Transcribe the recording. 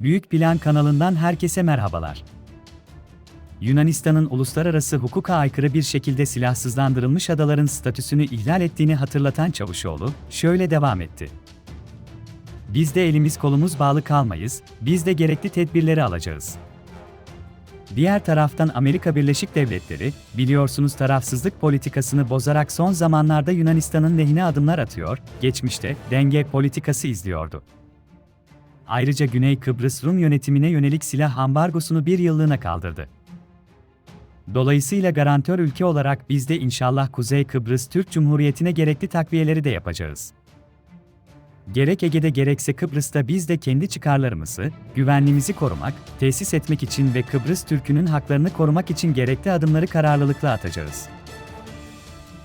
Büyük Plan kanalından herkese merhabalar. Yunanistan'ın uluslararası hukuka aykırı bir şekilde silahsızlandırılmış adaların statüsünü ihlal ettiğini hatırlatan Çavuşoğlu, şöyle devam etti. Biz de elimiz kolumuz bağlı kalmayız, biz de gerekli tedbirleri alacağız. Diğer taraftan Amerika Birleşik Devletleri, biliyorsunuz tarafsızlık politikasını bozarak son zamanlarda Yunanistan'ın lehine adımlar atıyor, geçmişte denge politikası izliyordu. Ayrıca Güney Kıbrıs Rum yönetimine yönelik silah ambargosunu bir yıllığına kaldırdı. Dolayısıyla garantör ülke olarak biz de inşallah Kuzey Kıbrıs Türk Cumhuriyeti'ne gerekli takviyeleri de yapacağız. Gerek Ege'de gerekse Kıbrıs'ta biz de kendi çıkarlarımızı, güvenliğimizi korumak, tesis etmek için ve Kıbrıs Türk'ünün haklarını korumak için gerekli adımları kararlılıkla atacağız.